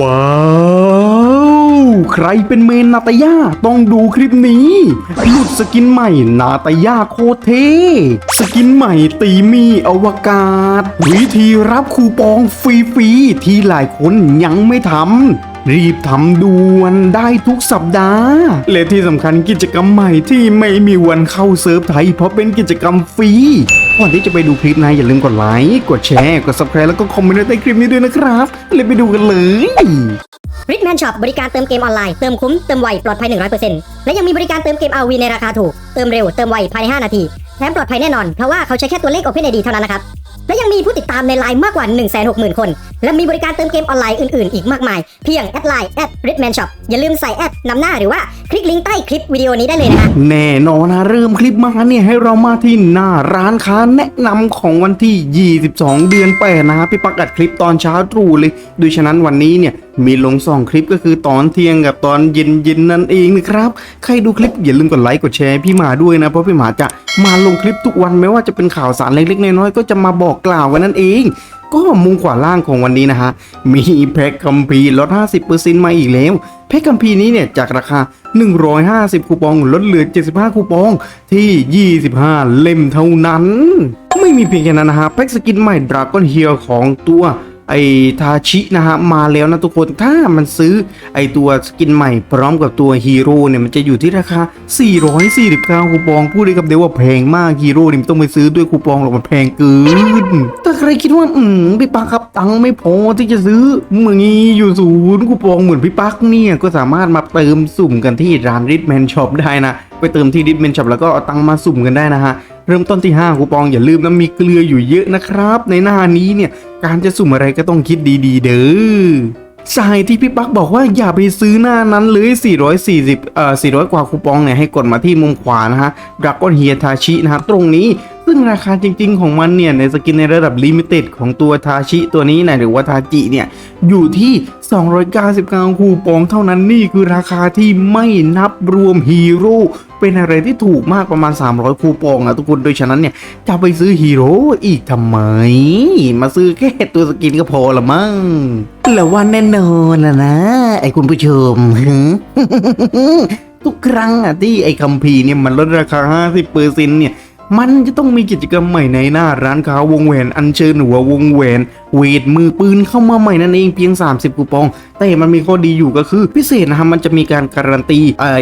ว้าว ใครเป็นเมนนาตายาต้องดูคลิปนี้ หลุดสกินใหม่นาตายาโคตรเท สกินใหม่ตีมีอวกาศ วิธีรับคูปองฟรีๆที่หลายคนยังไม่ทำ รีบทำด่วนได้ทุกสัปดาห์ และที่สำคัญกิจกรรมใหม่ที่ไม่มีวันเข้าเซิร์ฟไทย เพราะเป็นกิจกรรมฟรีก่อนที่จะไปดูคลิปนะอย่าลืมกดไลค์กดแชร์กด subscribe แล้วก็คอมเมนต์ใต้คลิปนี้ด้วยนะครับเลยไปดูกันเลยริทแมนช็อปบริการเติมเกมออนไลน์ เติมคุ้ม เติมไว ปลอดภัย 100%และยังมีบริการเติมเกม RV ในราคาถูก เติมเร็ว เติมไว ภายใน 5 นาที แถมปลอดภัยแน่นอน เพราะว่าเขาใช้แค่ตัวเลข OpenID เท่านั้นนะครับ และยังมีผู้ติดตามในไลน์มากกว่า 160,000 คน และมีบริการเติมเกมออนไลน์อื่นๆ อีกมากมาย เพียงแอดไลน์แอดริทแมนช็อปอย่าลืมใส่แอดนำหน้าหรือว่าคลิกลิงก์ใต้คลิปวิดีโอนี้ได้เลยนะฮะ แน่นอนนะเริ่มคลิปมาเนี่ยให้เรามาที่หน้าร้านค้าแนะนำของวันที่ 22 เดือนแปดนะฮะพี่ปักอัดคลิปตอนเช้าตรู่เลย โดยฉะนั้นวันนี้เนี่ย มีลงสองคลิปก็คือตอนเที่ยงกับตอนเย็นเย็นนั่นเองนะครับ ใครดูคลิปอย่าลืมกดไลค์กดแชร์พี่หมาด้วยนะ เพราะพี่หมาจะมาลงคลิปทุกวันไม่ว่าจะเป็นข่าวสารเล็กๆน้อยๆก็จะมาบอกกล่าวกันนั่นเองก็มุมขวาล่างของวันนี้นะฮะ มีแพ็คคัมภีร์ลด 50%มาอีกแล้ว แพ็คคัมภีร์นี้เนี่ย จากราคา 150 คูปอง ลดเหลือ 75 คูปอง ที่ 25 เล่มเท่านั้น ไม่มีเพียงแค่นั้นนะฮะ แพ็คสกินใหม่ดราก้อนเฮียของตัว ไอทาชินะฮะมาแล้วนะทุกคนถ้ามันซื้อไอตัวสกินใหม่พร้อมกับตัวฮีโร่เนี่ยมันจะอยู่ที่ราคา 449 คูปองพูดได้กับเดียวว่าแพงมากฮีโร่นี่มันต้องไปซื้อด้วยคูปองหรอกมันแพงเกินถ้าใครคิดว่าอืมพี่ปักครับตังค์ไม่พอที่จะซื้อมืองี้อยู่ศูนย์คูปองเหมือนพี่ปักเนี่ยก็สามารถมาเติมสุ่มกันที่ร้านริทแมนช็อปได้นะไปเติมที่ริทแมนช็อปแล้วก็เอาตังค์มาสุ่มกันได้นะฮะ เริ่มต้นที่ 5 คูปองอย่าลืมนะมีเกลืออยู่เยอะนะครับ ในหน้านี้เนี่ยการจะสุ่มอะไรก็ต้องคิดดีๆ เด้อใช่ที่พี่ปักบอกว่าอย่าไปซื้อหน้านั้นเลย 440 เอ่อ 400 กว่าคูปองเนี่ยให้กดมาที่มุมขวานะฮะดราก้อนเฮียทาชินะฮะตรงนี้ ซึ่งราคาจริงๆของมันเนี่ย ในสกินในระดับลิมิเต็ดของตัวทาชิตัวนี้นะหรือว่าทาจิเนี่ย อยู่ที่ 299 คูปองเท่านั้นนี่คือราคาที่ไม่นับรวมฮีโร่เป็นอะไรที่ถูกมากประมาณ 300 คูปองอะทุกคนโดยฉะนั้นเนี่ย จะไปซื้อฮีโร่อีกทำไม มาซื้อแค่ตัวสกินก็พอละมั้งแล้วว่าแน่นอนละนะ ไอ้คุณผู้ชมทุกครั้งอะที่ไอ้คัมภีเนี่ยมันลดราคา 50เปอร์เซ็นเนี่ย มันจะต้องมีกิจกรรมใหม่ในหน้าร้านค้าวงแหวนอันเชิญหัววงแหวนเวทมือปืนเข้ามาใหม่นั่นเองเพียง 30คูปอง แต่มันมีข้อดีอยู่ก็คือ พิเศษนะฮะมันจะมีการการันตีไอ้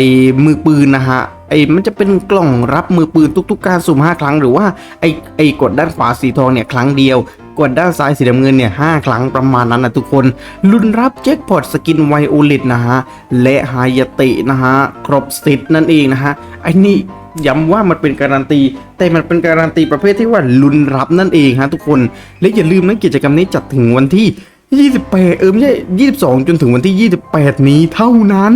มือปืนนะฮะไอ้มันจะเป็นกล่องรับมือปืนทุกๆการสุ่ม5ครั้งหรือว่าไอ้ไอ้กดด้านขวาสีทองเนี่ยครั้งเดียวกดด้านซ้ายสีน้ำเงินเนี่ยห้าครั้งประมาณนั้นนะทุกคน ลุ้นรับแจ็คพอตสกินไวโอเลตนะฮะ และฮายาตะนะฮะ ครบสิทธิ์นั่นเองนะฮะไอ้นี่ ย้ำว่ามันเป็นการันตี แต่มันเป็นการันตีประเภทที่ว่าลุ้นรับนั่นเองฮะทุกคน และอย่าลืมนะกิจกรรมนี้จัดถึงวันที่28 เออไม่ใช่ 22 จนถึงวันที่ 28 นี้เท่านั้น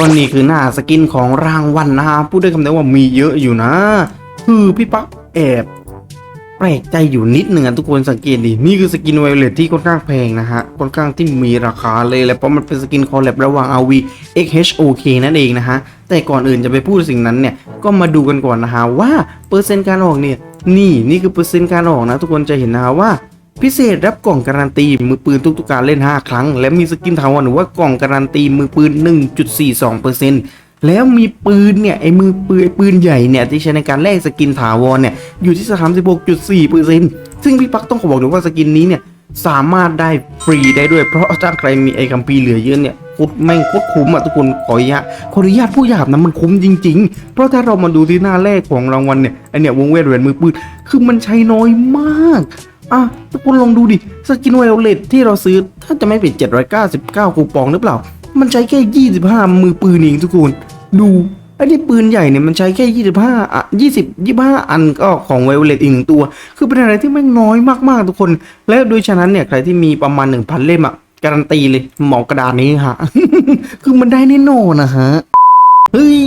วันนี้คือหน้าสกินของรางวัลนะฮะพูดได้คำเดียวว่ามีเยอะอยู่นะ คือพี่ปักแอบ แปลกใจอยู่นิดหนึ่งอะทุกคนสังเกตดินี่คือสกินไวเลตที่ค่อนข้างแพงนะฮะค่อนข้างที่มีราคาเลยแหละเพราะมันเป็นสกินคอลแลบระหว่าง RV XHOK นั่นเองนะฮะแต่ก่อนอื่นจะไปพูดสิ่งนั้นเนี่ยก็มาดูกันก่อนนะฮะว่าเปอร์เซ็นต์การออกเนี่ยนี่นี่คือเปอร์เซ็นต์การออกนะ ทุกคนจะเห็นนะฮะว่าพิเศษรับกล่องการันตีมือปืนทุกๆการเล่น 5 ครั้ง และมีสกินถาวรหรือว่ากล่องการันตีมือปืน 1.42% แล้วมีปืนเนี่ยไอ้มือปืนปืนใหญ่เนี่ยที่ใช้ในการแลกสกินถาวรเนี่ยอยู่ที่36.4%ซึ่งพี่ปักต้องขอบอกเลยว่าสกินนี้เนี่ยสามารถได้ฟรีได้ด้วย เพราะถ้าใครมีไอ้คัมภีร์เหลือเยอะเนี่ยโคตรแม่งโคตรคุ้มอะทุกคนขออนุญาตขออนุญาตผู้หยาบนะมันคุ้มจริง ๆ เพราะถ้าเรามาดูที่หน้าแรกของรางวัลเนี่ยไอเนี่ยวงเวทแหวนมือปืนคือมันใช้น้อยมากอะทุกคนลองดูดิสกินไวโอเลตที่เราซื้อถ้าจะไม่ผิด799คูปองหรือเปล่า มันใช้แค่ 25 มือปืนเองทุกคน ดูไอ้นี่ปืนใหญ่เนี่ยมันใช้แค่ 25 อะ 20 25 อันก็ของไวโอเลตอีกหนึ่งตัว คือเป็นอะไรที่แม่งน้อยมากๆทุกคน และโดยฉะนั้นเนี่ยใครที่มีประมาณ 1,000 เล่มอะ การันตีเลยหมอกระดาษนี้ฮะ คือมันได้แน่นอนนะฮะ เฮ้ย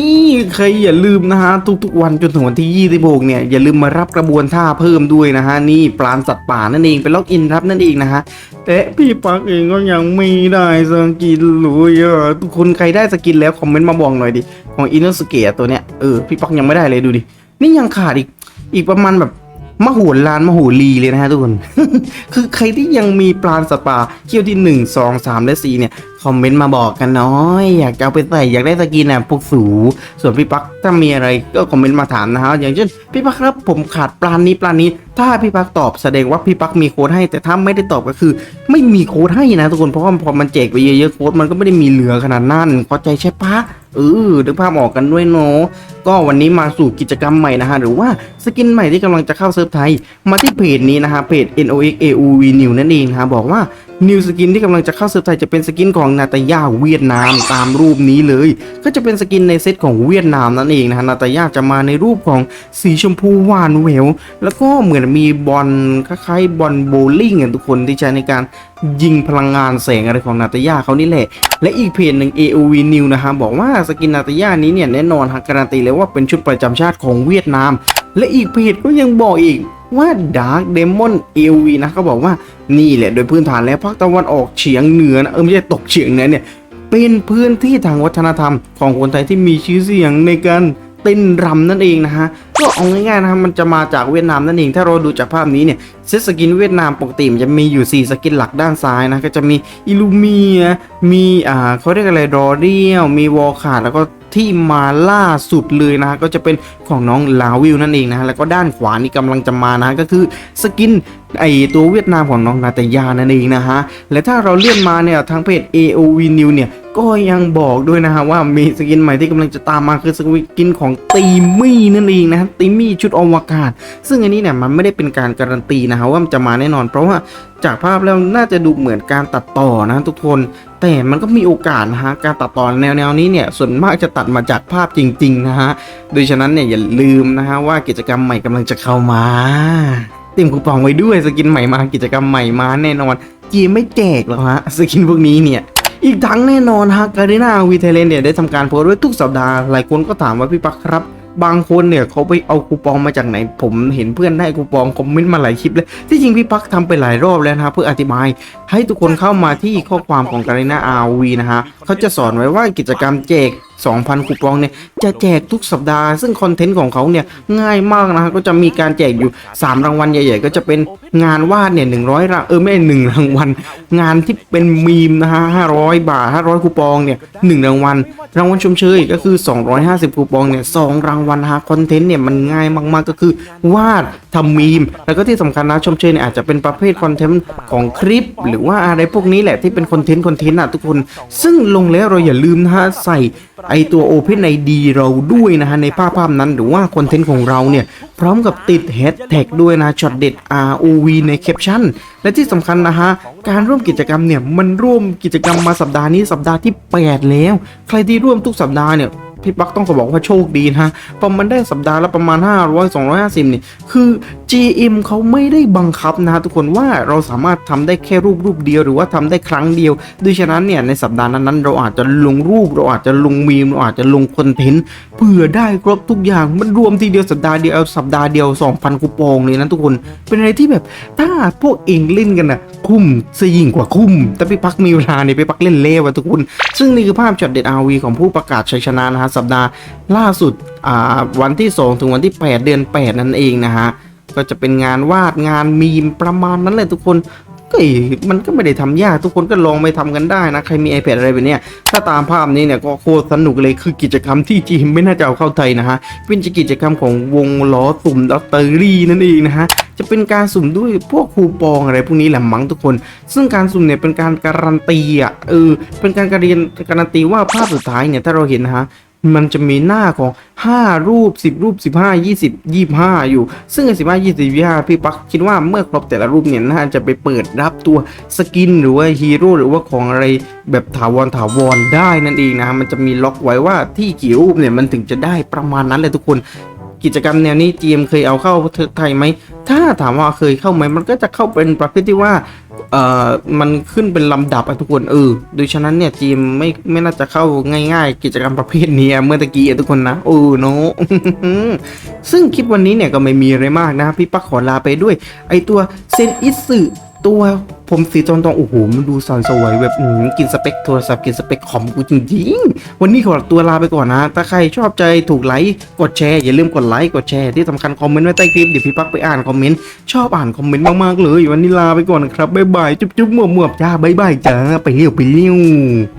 ใครอย่าลืมนะฮะ ทุกๆวันจนถึงวันที่ 26 เนี่ย อย่าลืมมารับกระบวนท่าเพิ่มด้วยนะฮะ นี่ปลานสัตว์ป่านั่นเองเป็นล็อกอินรับนั่นเองนะฮะ แต่พี่ปักเองก็ยังไม่ได้สกินเลยอะทุกคนใครได้สกินแล้วคอมเมนต์มาบอกหน่อยดิ ของอินโนสเกะตัวเนี้ยเออพี่ปักยังไม่ได้เลยดูดิ นี่ยังขาดอีกอีกประมาณแบบมโหฬารมโหรีเลยนะฮะทุกคน คือใครที่ยังมีปลาสัตว์ป่าเขี้ยวที่ 1 2 3 และ 4 เนี่ย คอมเมนต์มาบอกกันน้อย อยากจะเอาไปใส่อยากได้สกินอะพวกสูส่วนพี่ปักถ้ามีอะไรก็คอมเมนต์มาถามนะฮะอย่างเช่นพี่ปักครับผมขาดปลานี้ปลานี้ ถ้าพี่ปักตอบแสดงว่าพี่ปักมีโค้ดให้ แต่ถ้าไม่ได้ตอบก็คือ ไม่มีโค้ดให้นะทุกคนเพราะว่าพอมันแจกไปเยอะๆโค้ดมันก็ไม่ได้มีเหลือขนาดนั้นเข้าใจใช่ปะเออดึกภาพออกกันด้วยเนาะก็วันนี้มาสู่กิจกรรมใหม่นะฮะ หรือว่าสกินใหม่ที่กำลังจะเข้าเซิร์ฟไทย มาที่เพจนี้นะฮะเพจ NOX AUV New นั่นเองนะฮะบอกว่านิวสกินที่กำลังจะเข้าเซิร์ฟไทยจะเป็นสกินของนาตาย่าเวียดนามตามรูปนี้เลย ก็จะเป็นสกินในเซตของเวียดนามนั่นเองนะฮะนาตาย่าจะมาในรูปของสีชมพูหวานแหววแล้วก็เหมือนมีบอลคล้ายๆบอลโบลิ่งอะทุกคนที่ใช้ในการยิงพลังงานแสงอะไรของนาตาย่าเขานี่แหละ และอีกเพจหนึ่ง AOV New นะฮะบอกว่าสกินนาตาย่านี้เนี่ยแน่นอนฮะการันตีเลยว่าเป็นชุดประจำชาติของเวียดนาม และอีกเพจก็ยังบอกอีก ว่า Dark Demon AOV นะเขาบอกว่านี่แหละโดยพื้นฐานแล้วภาคตะวันออกเฉียงเหนือนะเออไม่ใช่ตกเฉียงเหนือเนี่ยเป็นพื้นที่ทางวัฒนธรรมของคนไทยที่มีชื่อเสียงในการเต้นรำนั่นเองนะฮะก็เอาง่ายๆนะฮะมันจะมาจากเวียดนามนั่นเอง ถ้าเราดูจากภาพนี้เนี่ยเซตสกินเวียดนามปกติมันจะมีอยู่ 4 สกินหลักด้านซ้ายนะก็จะมีอิลูเมียมีอ่าเขาเรียกอะไรรอเรียลมีวอลคาร์แล้วก็ ที่มาล่าสุดเลยนะฮะก็จะเป็นของน้องลาวิลนั่นเองนะฮะแล้วก็ด้านขวานี่กำลังจะมานะฮะก็คือสกินไอตัวเวียดนามของน้องนาตยานั่นเองนะฮะและถ้าเราเลื่อนมาเนี่ยทางเพจ AOV New เนี่ย ก็ยังบอกด้วยนะฮะว่ามีสกินใหม่ที่กำลังจะตามมาคือสกินของตีมี่นั่นเองนะตีมี่ชุดอวกาศ ซึ่งอันนี้เนี่ยมันไม่ได้เป็นการการันตีนะฮะว่ามันจะมาแน่นอน เพราะว่าจากภาพแล้วน่าจะดูเหมือนการตัดต่อนะทุกคน แต่มันก็มีโอกาสนะฮะการตัดต่อแนวแนวๆนี้เนี่ยส่วนมากจะตัดมาจากภาพจริง ๆ นะฮะโดยฉะนั้นเนี่ยอย่าลืมนะฮะว่ากิจกรรมใหม่กำลังจะเข้ามาเตรียมคูปองไว้ด้วยสกินใหม่มากิจกรรมใหม่มาแน่นอนจีไม่แจกหรอกฮะสกินพวกนี้เนี่ย อีกทั้งแน่นอนฮะการีนาวีเทเลนเนี่ยได้ทำการโพสต์ไว้ทุกสัปดาห์ หลายคนก็ถามว่าพี่ปักครับ บางคนเนี่ยเขาไปเอาคูปองมาจากไหน ผมเห็นเพื่อนได้คูปองคอมเมนต์มาหลายคลิปเลยที่จริงพี่ปักทำไปหลายรอบแล้วนะฮะเพื่ออธิบาย ให้ทุกคนเข้ามาที่ข้อความของการีนาอาวีนะฮะเขาจะสอนไว้ว่ากิจกรรมแจก 2,000 คูปองเนี่ยจะแจกทุกสัปดาห์ ซึ่งคอนเทนต์ของเขาเนี่ยง่ายมากนะฮะก็จะมีการแจกอยู่ 3 รางวัลใหญ่ ๆ ก็จะเป็นงานวาดเนี่ย100รางเออไม่หนึ่งรางวัล งานที่เป็นมีมนะฮะ500บาท500คูปองเนี่ย1รางวัล รางวัลชมเชยก็คือ 250 คูปองเนี่ยสองรางวัลนฮะคอนเทนต์เนี่ยมันง่ายมาก ๆ ก็คือวาดทำมีม แล้วก็ที่สำคัญนะชมเชยเนี่ยอาจจะเป็นประเภทคอนเทนต์ของคลิป หรือว่าอะไรพวกนี้แหละที่เป็นคอนเทนต์คอนเทนต์อะทุกคน ซึ่งลงแล้วเราอย่าลืมนะฮะใส่ไอไอตัว Open ID เราด้วยนะฮะในภาพภาพนั้นหรือว่าคอนเทนต์ของเราเนี่ย พร้อมกับติดแฮชแท็กด้วยนะช็อตเด็ด ROV ในแคปชั่น และที่สำคัญนะฮะ การร่วมกิจกรรมเนี่ย มันร่วมกิจกรรมมาสัปดาห์นี้สัปดาห์ที่ 8 แล้ว ใครที่ร่วมทุกสัปดาห์เนี่ย พี่ปักต้องขอบอกว่าโชคดีนะเพราะมันได้สัปดาห์ละประมาณ 500 250 นี่ คือ GM เขาไม่ได้บังคับนะฮะทุกคนว่าเราสามารถทำได้แค่รูปรูปเดียวหรือว่าทำได้ครั้งเดียวดังนั้นเนี่ยในสัปดาห์นั้นๆเราอาจจะลงรูปเราอาจจะลงมีมเราอาจจะลงคอนเทนต์เพื่อได้ครบทุกอย่างมันรวมทีเดียวสัปดาห์เดียวสัปดาห์เดียว 2,000คูปองเลยนะทุกคนเป็นอะไรที่แบบถ้าพวกเองเล่นกันนะคุ้มซะยิ่งกว่าคุ้ม แต่พี่ปักมีเวลาเนี่ยพี่ปักเล่นเล่วอะทุกคน ซึ่งนี่คือภาพช็อตเด็ดอาวีของผู้ประกาศชัยชนะนะฮะสัปดาห์ล่าสุดวันที่ 2 ถึงวันที่ 8 เดือน 8 นั่นเองนะฮะ ก็จะเป็นงานวาดงานมีมประมาณนั้นเลยทุกคนก็มันก็ไม่ได้ทำยากทุกคนก็ลองไปทำกันได้นะ ใครมี iPad อะไรแบบนี้ถ้าตามภาพนี้เนี่ยก็โคตรสนุกเลยคือกิจกรรมที่จีนไม่น่าจะเอาเข้าไทยนะฮะ เป็นกิจกรรมของวงล้อสุ่มลอตเตอรี่นั่นเองนะฮะจะเป็นการสุ่มด้วยพวกคูปองอะไรพวกนี้แหละมั้งทุกคน ซึ่งการสุ่มเนี่ยเป็นการการันตีอะเออเป็นการการันการันตีว่าภาพสุดท้ายเนี่ยถ้าเราเห็นนะฮะ มันจะมีหน้าของ 5 รูป 10 รูป 15 20 25 อยู่ ซึ่งไอ้15 20 25พี่ปักคิดว่าเมื่อครบแต่ละรูปเนี่ยน่าจะไปเปิดรับตัวสกินหรือว่าฮีโร่หรือว่าของอะไรแบบถาวรถาวรได้นั่นเองนะฮะมันจะมีล็อกไว้ว่าที่กี่รูปเนี่ยมันถึงจะได้ประมาณนั้นเลยทุกคน กิจกรรมแนวนี้จีมเคยเอาเข้าไทยไหม ถ้าถามว่าเคยเข้าไหม มันก็จะเข้าเป็นประเภทที่ว่า เอ่อ มันขึ้นเป็นลำดับอะทุกคนเออโดยฉะนั้นเนี่ยจีมไม่ไม่น่าจะเข้าง่าย ๆ กิจกรรมประเภทนี้เมื่อตะกี้ทุกคนนะโอ้โนซึ่งคลิปวันนี้เนี่ยก็ไม่มีอะไรมากนะ พี่ปักขอลาไปด้วย ไอตัวเซนอิสึตัว ผมสีทองทองโอ้โหมันดูสันสวยแบบอืมกินสเปคโทรศัพท์กินสเปคคอมกูจริงๆ วันนี้ขอตัวลาไปก่อนนะ ถ้าใครชอบใจถูกไลค์กดแชร์ อย่าลืมกดไลค์กดแชร์ที่สำคัญคอมเมนต์ไว้ใต้คลิปเดี๋ยวพี่ปักไปอ่านคอมเมนต์ชอบอ่านคอมเมนต์มากๆเลย วันนี้ลาไปก่อนนะครับบ๊ายบายจุ๊บๆหมวบๆจ้าบ๊ายบายจ้าไปเลี้ยวไปเลี้ยว